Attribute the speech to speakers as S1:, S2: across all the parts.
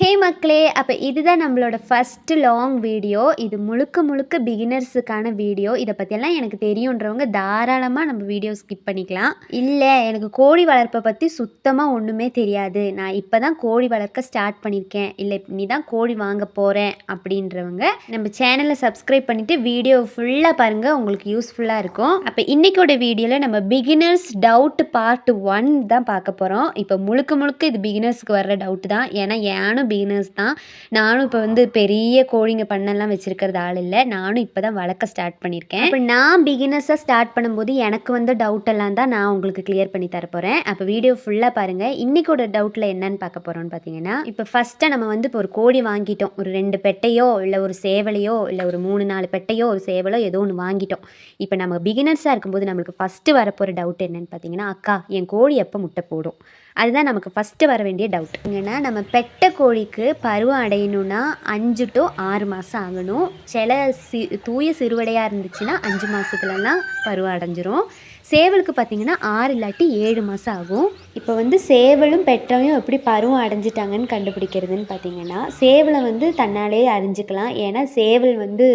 S1: ஹே மக்களே அப்போ இதுதான் நம்மளோட ஃபஸ்ட்டு லாங் வீடியோ இது முழுக்க முழுக்க பிகினர்ஸுக்கான வீடியோ இதை பற்றியெல்லாம் எனக்கு தெரியுன்றவங்க தாராளமாக நம்ம வீடியோ ஸ்கிப் பண்ணிக்கலாம். இல்லை எனக்கு கோழி வளர்ப்பை பற்றி சுத்தமாக ஒன்றுமே தெரியாது. நான் இப்போ தான் கோழி வளர்க்க ஸ்டார்ட் பண்ணியிருக்கேன் இல்லை நீ தான் கோழி வாங்க போகிறேன் அப்படின்றவங்க நம்ம சேனலை சப்ஸ்கிரைப் பண்ணிவிட்டு வீடியோ ஃபுல்லாக பாருங்கள் உங்களுக்கு யூஸ்ஃபுல்லாக இருக்கும். அப்போ இன்றைக்கோட வீடியோவில் நம்ம பிகினர்ஸ் டவுட் பார்ட் ஒன் தான் பார்க்க போகிறோம் இப்போ முழுக்க முழுக்க இது பிகினர்ஸ்க்கு வர்ற டவுட் தான். ஏன்னா ஏனும் பிகினர்ஸ் தான். நானும் இப்போ வந்து பெரிய கோழிங்க பண்ணெல்லாம் வச்சுருக்கிறது ஆள் இல்லை. நானும் இப்போ தான் வளர்க்க ஸ்டார்ட் பண்ணியிருக்கேன் இப்போ நான் பிகினர்ஸாக ஸ்டார்ட் பண்ணும்போது எனக்கு வந்து டவுட் எல்லாம் தான் நான் உங்களுக்கு கிளியர் பண்ணி தர போகிறேன் அப்போ வீடியோ ஃபுல்லாக பாருங்கள் இன்றைக்கோட டவுட்டில் என்னன்னு பார்க்க போகிறோம்னு பார்த்தீங்கன்னா இப்போ ஃபஸ்ட்டு நம்ம வந்து இப்போ ஒரு கோழி வாங்கிட்டோம். ஒரு ரெண்டு பெட்டையோ இல்லை ஒரு சேவலையோ இல்லை ஒரு மூணு நாலு பெட்டையோ ஒரு சேவலோ ஏதோ ஒன்று வாங்கிட்டோம். இப்போ நம்ம பிகினர்ஸாக இருக்கும்போது நம்மளுக்கு ஃபஸ்ட்டு வரப்போகிற டவுட் என்னன்னு பார்த்தீங்கன்னா அக்கா என் கோழி எப்போ முட்டை போடும்? அதுதான் நமக்கு ஃபஸ்ட்டு வர வேண்டிய டவுட் ஏன்னா நம்ம பெட்ட கோழி கோழிக்கு பருவம் அடையணும்னா அஞ்சு டு ஆறு மாதம் ஆகணும். சில சி தூய சிறுவடையாக இருந்துச்சுன்னா அஞ்சு மாதத்துலலாம் பருவம் அடைஞ்சிரும். சேவலுக்கு பார்த்திங்கன்னா ஆறு இல்லாட்டி ஏழு மாதம் ஆகும். இப்போ வந்து சேவலும் பெற்றவையும் எப்படி பருவம் அடைஞ்சிட்டாங்கன்னு கண்டுபிடிக்கிறதுன்னு பார்த்தீங்கன்னா சேவலை வந்து தன்னாலே அறிஞ்சிக்கலாம். ஏன்னா சேவல் வந்து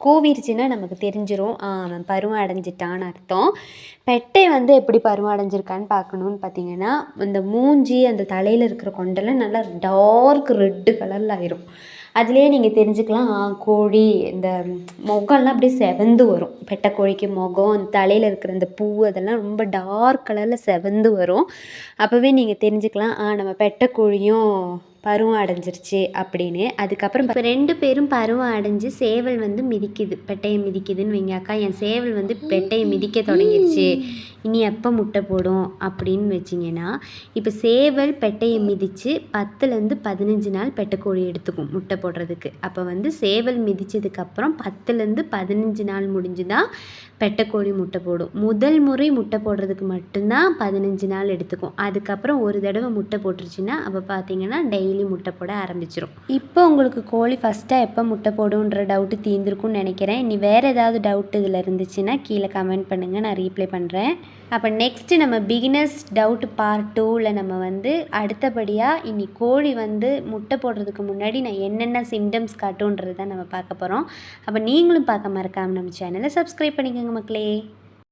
S1: கூவிருச்சுன்னா நமக்கு தெரிஞ்சிடும் ஆ, அவன் பருவம் அடைஞ்சிட்டான்னு அர்த்தம். பெட்டை வந்து எப்படி பருவம் அடைஞ்சிருக்கான்னு பார்க்கணுன்னு பார்த்தீங்கன்னா இந்த மூஞ்சி அந்த தலையில் இருக்கிற கொண்டெல்லாம் நல்லா டார்க் ரெட்டு கலரில் ஆயிரும். அதுலேயே நீங்கள் தெரிஞ்சுக்கலாம் ஆ, கோழி இந்த முகம்லாம் அப்படியே செவந்து வரும். பெட்டை கோழிக்கு முகம் அந்த தலையில் இருக்கிற அந்த பூ அதெல்லாம் ரொம்ப டார்க் கலரில் செவந்து வரும். அப்போவே நீங்கள் தெரிஞ்சுக்கலாம் ஆ நம்ம பெட்டை கோழியும் பருவம் அடைஞ்சிருச்சு அப்படின்னு. அதுக்கப்புறம் இப்போ ரெண்டு பேரும் பருவம் அடைஞ்சு சேவல் வந்து மிதிக்குது பெட்டையை மிதிக்குதுன்னு வைங்க அக்கா. என் சேவல் வந்து பெட்டையை மிதிக்க தொடங்கிருச்சு. இனி எப்போ முட்டை போடும் அப்படின்னு வச்சிங்கன்னா இப்போ சேவல் பெட்டையை மிதித்து பத்துலேருந்து பதினஞ்சு நாள் பெட்டைக்கோழி எடுத்துக்கும் முட்டை போடுறதுக்கு. அப்போ வந்து சேவல் மிதித்ததுக்கப்புறம் பத்துலேருந்து பதினஞ்சு நாள் முடிஞ்சு தான் பெட்டைக்கோழி முட்டை போடும். முதல் முறை முட்டை போடுறதுக்கு மட்டும்தான் பதினஞ்சு நாள் எடுத்துக்கும். அதுக்கப்புறம் ஒரு தடவை முட்டை போட்டுருச்சுன்னா அப்போ பார்த்தீங்கன்னா டெய்லி முட்டை போட ஆரம்பிச்சிடும் இப்போ உங்களுக்கு கோழி ஃபஸ்ட்டாக எப்போ முட்டை போடுன்ற டவுட்டு தீர்ந்துருக்கும்னு நினைக்கிறேன். இனி வேறு ஏதாவது டவுட் இதில் இருந்துச்சுன்னா கீழே கமெண்ட் பண்ணுங்கள் நான் ரீப்ளை பண்ணுறேன் அப்போ நெக்ஸ்ட்டு நம்ம பிகினர்ஸ் டவுட் பார்ட் டூவில் நம்ம வந்து அடுத்தபடியாக இனி கோழி வந்து முட்டை போடுறதுக்கு முன்னாடி நான் என்னென்ன சிம்டம்ஸ் காட்டுன்றதை நம்ம பார்க்க போகிறோம் அப்போ நீங்களும் பார்க்க மறக்காமல் நம்ம சேனலை சப்ஸ்கிரைப் பண்ணிக்கோங்க மக்களே.